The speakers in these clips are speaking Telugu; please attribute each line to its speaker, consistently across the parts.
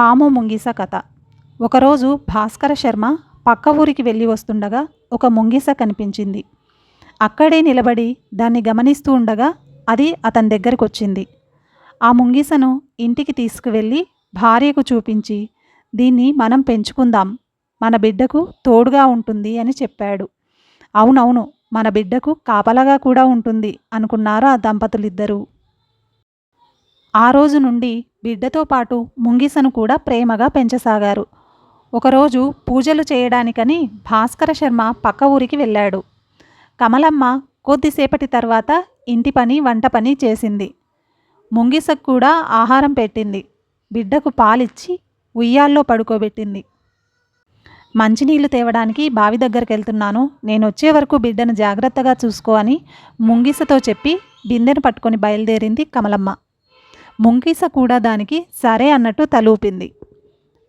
Speaker 1: పాము ముంగిస కథ. ఒకరోజు భాస్కర శర్మ పక్క ఊరికి వెళ్ళి వస్తుండగా ఒక ముంగిస కనిపించింది. అక్కడే నిలబడి దాన్ని గమనిస్తూ ఉండగా అది అతని దగ్గరకు వచ్చింది ఆ ముంగిసను ఇంటికి తీసుకువెళ్ళి భార్యకు చూపించి దీన్ని మనం పెంచుకుందాం. మన బిడ్డకు తోడుగా ఉంటుంది అని చెప్పాడు. అవునవును మన బిడ్డకు కాపలాగా కూడా ఉంటుంది అనుకున్నారు ఆ దంపతులిద్దరూ. ఆ రోజు నుండి బిడ్డతో పాటు ముంగిసను కూడా ప్రేమగా పెంచసాగారు. ఒకరోజు పూజలు చేయడానికని భాస్కర శర్మ పక్క ఊరికి వెళ్ళాడు. కమలమ్మ కొద్దిసేపటి తర్వాత ఇంటి పని వంట పని చేసింది. ముంగిసకు కూడా ఆహారం పెట్టింది. బిడ్డకు పాలిచ్చి ఉయ్యాల్లో పడుకోబెట్టింది. మంచినీళ్ళు తేవడానికి బావి దగ్గరికి వెళ్తున్నాను నేను వచ్చే వరకు బిడ్డను జాగ్రత్తగా చూసుకో అని ముంగిసతో చెప్పి బిందెను పట్టుకొని బయలుదేరింది కమలమ్మ. ముంగిస కూడా దానికి సరే అన్నట్టు తలూపింది.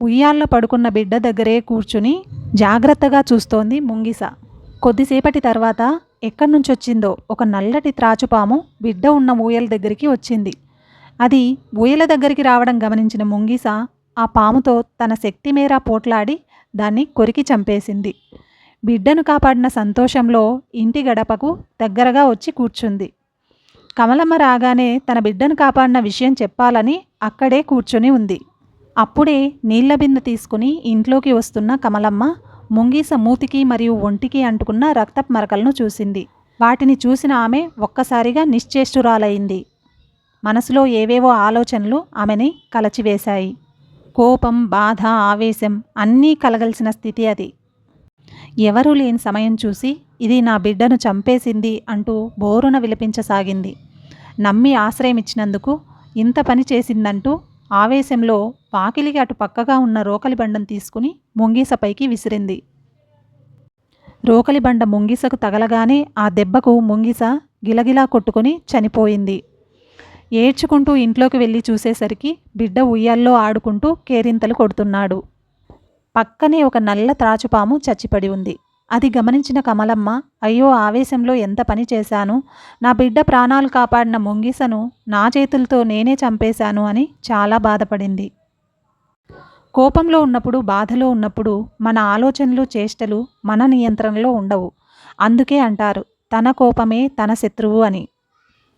Speaker 1: ఉయ్యాల్లో పడుకున్న బిడ్డ దగ్గరే కూర్చుని జాగ్రత్తగా చూస్తోంది ముంగిస. కొద్దిసేపటి తర్వాత ఎక్కడి నుంచి వచ్చిందో ఒక నల్లటి త్రాచుపాము బిడ్డ ఉన్న ఊయల దగ్గరికి వచ్చింది. అది ఊయల దగ్గరికి రావడం గమనించిన ముంగిస ఆ పాముతో తన శక్తి మేర పోట్లాడి దాన్ని కొరికి చంపేసింది. బిడ్డను కాపాడిన సంతోషంలో ఇంటి గడపకు దగ్గరగా వచ్చి కూర్చుంది. కమలమ్మ రాగానే తన బిడ్డను కాపాడిన విషయం చెప్పాలని అక్కడే కూర్చొని ఉంది. అప్పుడే నీళ్ళ బిందె తీసుకుని ఇంట్లోకి వస్తున్న కమలమ్మ ముంగీస మూతికి మరియు ఒంటికి అంటుకున్న రక్తపు మరకలను చూసింది. వాటిని చూసిన ఆమె ఒక్కసారిగా నిశ్చేష్టురాలైంది. మనసులో ఏవేవో ఆలోచనలు ఆమెని కలచివేశాయి. కోపం బాధ ఆవేశం అన్నీ కలగలిసిన స్థితి అది. ఎవరూ లేని సమయం చూసి ఇది నా బిడ్డను చంపేసింది అంటూ బోరున విలపించసాగింది. నమ్మి ఆశ్రయం ఇచ్చినందుకు ఇంత పని చేసిందంటూ ఆవేశంలో పాకిలికి అటు పక్కగా ఉన్న రోకలి బండను తీసుకుని ముంగీసపైకి విసిరింది. రోకలి బండ ముంగిసకు తగలగానే ఆ దెబ్బకు ముంగిస గిలగిలా కొట్టుకొని చనిపోయింది. ఏడ్చుకుంటూ ఇంట్లోకి వెళ్ళి చూసేసరికి బిడ్డ ఉయ్యాల్లో ఆడుకుంటూ కేరింతలు కొడుతున్నాడు. పక్కనే ఒక నల్ల త్రాచుపాము చచ్చిపడి ఉంది. అది గమనించిన కమలమ్మ అయ్యో ఆవేశంలో ఎంత పని చేశాను? నా బిడ్డ ప్రాణాలు కాపాడిన ముంగిసను నా చేతులతో నేనే చంపేశాను అని చాలా బాధపడింది. కోపంలో ఉన్నప్పుడు బాధలో ఉన్నప్పుడు మన ఆలోచనలు చేష్టలు మన నియంత్రణలో ఉండవు. అందుకే అంటారు తన కోపమే తన శత్రువు అని.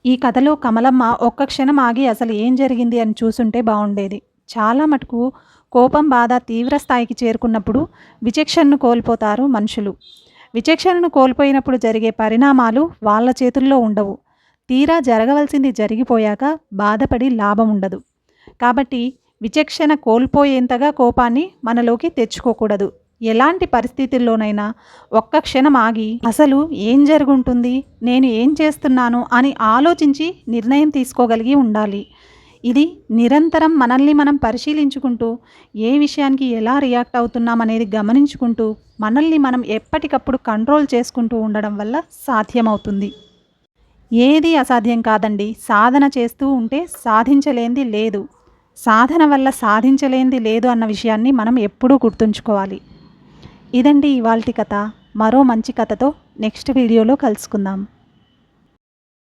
Speaker 1: ఈ కథలో కమలమ్మ ఒక్క క్షణం ఆగి అసలు ఏం జరిగింది అని చూసుంటే బాగుండేది. చాలా మటుకు కోపం బాధ తీవ్ర స్థాయికి చేరుకున్నప్పుడు విచక్షణను కోల్పోతారు మనుషులు. విచక్షణను కోల్పోయినప్పుడు జరిగే పరిణామాలు వాళ్ళ చేతుల్లో ఉండవు. తీరా జరగవలసింది జరిగిపోయాక బాధపడి లాభం ఉండదు. కాబట్టి విచక్షణ కోల్పోయేంతగా కోపాన్ని మనలోకి తెచ్చుకోకూడదు. ఎలాంటి పరిస్థితుల్లోనైనా ఒక్క క్షణం ఆగి అసలు ఏం జరుగుంటుంది? నేను ఏం చేస్తున్నాను? అని ఆలోచించి నిర్ణయం తీసుకోగలిగి ఉండాలి. ఇది నిరంతరం మనల్ని మనం పరిశీలించుకుంటూ ఏ విషయానికి ఎలా రియాక్ట్ అవుతున్నాం అనేది గమనించుకుంటూ మనల్ని మనం ఎప్పటికప్పుడు కంట్రోల్ చేసుకుంటూ ఉండడం వల్ల సాధ్యమవుతుంది. ఏది అసాధ్యం కాదండి. సాధన చేస్తూ ఉంటే సాధించలేంది లేదు. సాధన వల్ల సాధించలేంది లేదు అన్న విషయాన్ని మనం ఎప్పుడూ గుర్తుంచుకోవాలి. ఇదండి ఇవాల్టి కథ. మరో మంచి కథతో నెక్స్ట్ వీడియోలో కలుసుకుందాం.